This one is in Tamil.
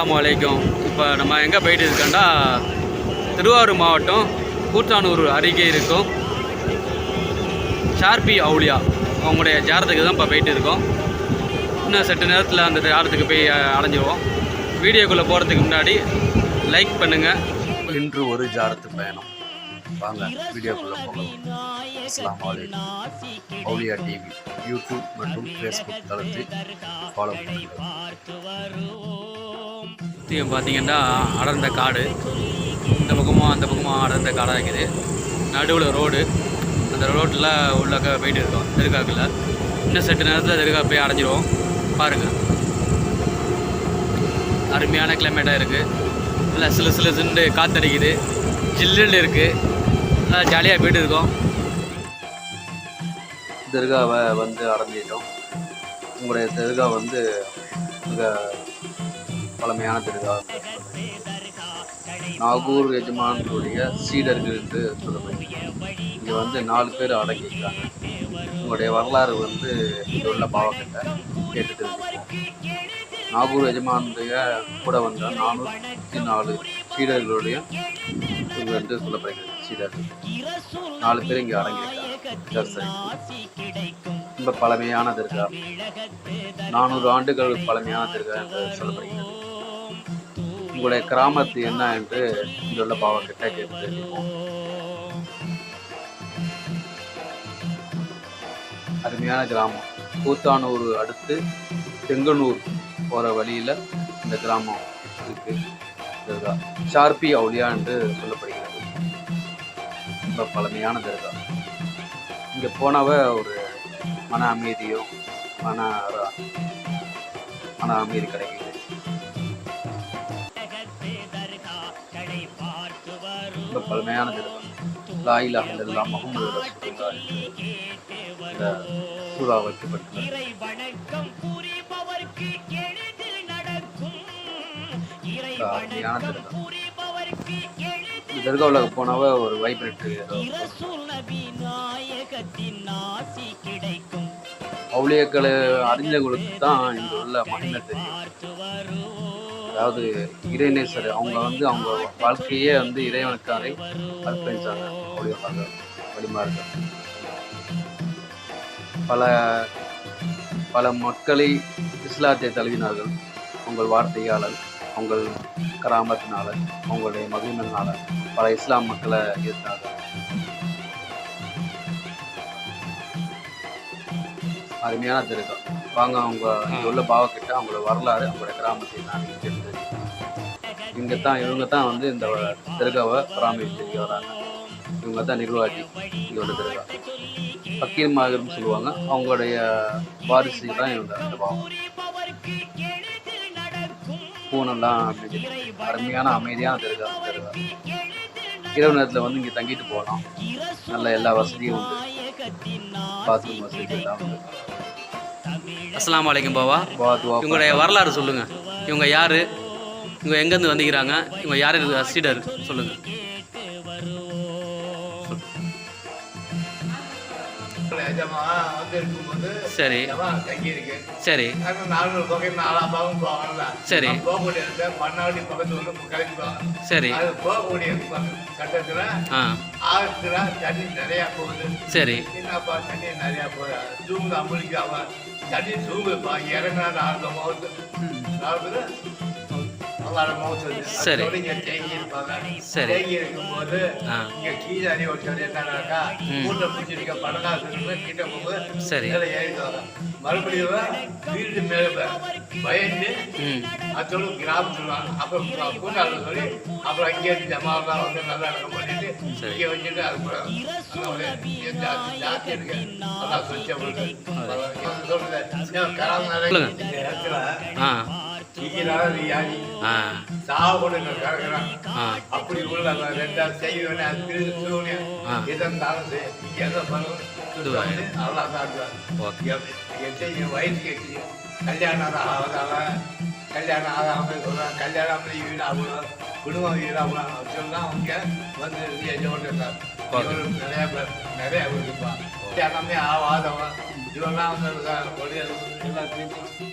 அஸ்லாம் அலைக்கும். இப்போ நம்ம எங்கே போயிட்டு இருக்கோம்னா திருவாரூர் மாவட்டம் கூத்தானூர் அருகே இருக்கும். ஷார்பி அவுலியா அவங்களுடைய ஜாரத்துக்கு தான் இப்போ போயிட்டு இருக்கோம். இன்னும் சற்று நேரத்தில் அந்த ஜாரத்துக்கு போய் அடைஞ்சிடுவோம் அடைஞ்சிருவோம். வீடியோக்குள்ளே போகிறதுக்கு முன்னாடி லைக் பண்ணுங்கள் இன்று ஒரு ஜாரத்து பயணம். வாங்க வீடியோக்குள்ளே போகலாம். அஸ்ஸலாமு அவுலியா டிவி யூடியூப் மற்றும் ஃபேஸ்புக் தளத்தை ஃபாலோ பண்ணுங்கள் சுற்றியும் பார்த்தீங்கன்னா அடர்ந்த காடு. இந்த பக்கமும் அந்த பக்கமும் அடர்ந்த காடாக இருக்குது. நடுவில் ரோடு. அந்த ரோட்டில் உள்ளக்க போயிட்டு இருக்கோம். தெருக்காக்கில். இன்னும் சற்று நேரத்தில் தெருக்கா போய் அடைஞ்சிருவோம். பாருங்கள் அருமையான கிளைமேட்டாக இருக்குது நல்லா சிலு சிலு சிண்டு காத்தடிக்குது. ஜில்லுன்னு இருக்குது நல்லா ஜாலியாக போயிட்டு இருக்கோம். தெருகாவை வந்து அடைஞ்சிட்டோம். உங்களுடைய தெருகா வந்து மிக பழமையான திருவிழா நாகூர் எஜமானுடைய சீடர்கள் என்று சொல்லப்படுகிறது. இங்கே வந்து நாலு பேர் அடங்கியிருக்காங்க உங்களுடைய வரலாறு வந்து இங்கே உள்ள பாவக்கிட்ட கேட்டு நாகூர் எஜமானுடைய கூட வந்த நானூற்றி நாலு சீடர்களுடைய இது வந்து சொல்லப்படுகிறது சீடர்கள். நாலு பேர் இங்கே அடங்கியிருக்காங்க. ரொம்ப பழமையான தர்கா. நானூறு ஆண்டுகள் பழமையான தர்கா என்று சொல்லப்படுகிறது. உங்களுடைய கிராமத்து என்ன என்று இங்குள்ள பாவக்கிட்ட கேட்டு தெரிஞ்சுப்போம். அருமையான கிராமம். கூத்தானூர் அடுத்து செங்கனூர் போகிற வழியில் இந்த கிராமம் இருக்கு. தர்கா. ஷார்பி அவுலியா என்று சொல்லப்படுகிறது. ரொம்ப பழமையான தர்கா. இங்கே போனவ ஒரு மன அமைதியும் மன மன அமைதி கிடைக்குது. ரொம்ப பழமையான தர்கா லா இலாஹ இல்லல்லாஹ் முஹம்மது இந்த சூறா வைக்கப்பட்டுள்ளது. அருமையான தர்கா இந்த தர்காவில் போனவ ஒரு வைப்ரேட் அவுளியக்களை அறிஞர்களுக்கு தான் இங்கே உள்ள மகிமை தெரியும். அதாவது இறைநேசர் அவங்க வந்து அவங்க வாழ்க்கையே வந்து இறைவனுக்காக அர்ப்பணிச்சாங்க. அவுளியக்காக வழிமார்கள் பல பல மக்களை இஸ்லாத்தை தழுவினார்கள். உங்கள் வார்த்தையாளர் உங்கள் கராமத்தினால அவங்களுடைய மகிமையினால பல இஸ்லாம் மக்களை ஈர்த்தாங்க. அருமையான திருக்கம். வாங்க அவங்க இங்க உள்ள பாவக்கிட்ட அவங்களோட வரலாறு அவங்களோட கிராமத்தை நான் தெரிஞ்சது இவங்க தான் இவங்க தான் வந்து இந்த திருகாவை பராமரித்து வராங்க. இவங்க தான் நிர்வாகி இவங்க திருகா பக்கீர் மாகர்னு சொல்லுவாங்க. அவங்களுடைய வாரிசு தான் இவங்க அந்த பாவம். பூனெல்லாம் அமைதி அருமையான அமைதியான திருகா திருகா இரவு நேரத்தில் வந்து இங்கே தங்கிட்டு போகலாம். நல்ல எல்லா வசதியும் உண்டு. பாத்ரூம் வசதி எல்லாம் உண்டு. அஸ்ஸலாமு அலைக்கும் பாவா. இவங்களுடைய வரலாறு சொல்லுங்கள் இவங்க யார்? இவங்க எங்கேருந்து வந்திக்கிறாங்க இவங்க யார்? சீடர் சொல்லுங்கள் வந்து இருக்கும்போது சரி. எஜமா தங்கியிருக்கு. சரி. அது நானூறு பக்கம் நாலா பாகம் போவாங்கல்ல சரி. போகக்கூடிய இடத்துல மண்ணாடி பக்கத்துல வந்து கிளம்பி போவாங்க. சரி. அது போகக்கூடிய பக்க- கட்டத்துல ஆ. ஆத்துல தண்ணி நிறைய போகுது. சரி. என்னப்பா தண்ணி நிறைய போகுது? தூங்குது அம்பளிக்கு அவன் தண்ணி தூங்குதுப்பா. இறங்கினா நாலு நாலு சரி. தேங்கி இருப்பாங்க சரி. தேங்கி இருக்கும்போது. இங்க கீழே அறிய வச்சு என்னன்னாக்கா. கூட்ட பிடிச்சிருக்க படகாசு கிட்ட போகும்போது சரி. ஏறிடுவாங்க மறுபடியும் வீட்டு மேல பயந்து அதோட கிராமம் சொல்லுவாங்க அப்புறம் கூட்டாளர் சொல்லி அப்புறம் அங்கே ஜமாலாம் வந்து நல்லா அடக்கம் பண்ணிட்டு. இங்கே வச்சுட்டு இருக்கு அவங்களுக்கு சொல்லுங்க சொல்லுங்க. இந்த இடத்துல அப்படி உள்ள ரெண்டாவது செய்வனே அது சூரியன் இங்கே எதை பண்ணுவோம் இதுவாங்க. நல்லா தான் ஓகே. எத்தனை வயசுக்கு எத்தனை கல்யாணம் ஆகாதால கல்யாணம் ஆகாம சொல்றாங்க கல்யாணம் ஆகாம வீடு ஆகணும் குடும்பம் வீடு ஆகணும் சொன்னா அவங்க வந்து எஜோட்டு நிறைய பேர் நிறைய இருக்குப்பா கல்யாணமே ஆகாதவன். இவெல்லாம் வந்து எல்லாத்தையும்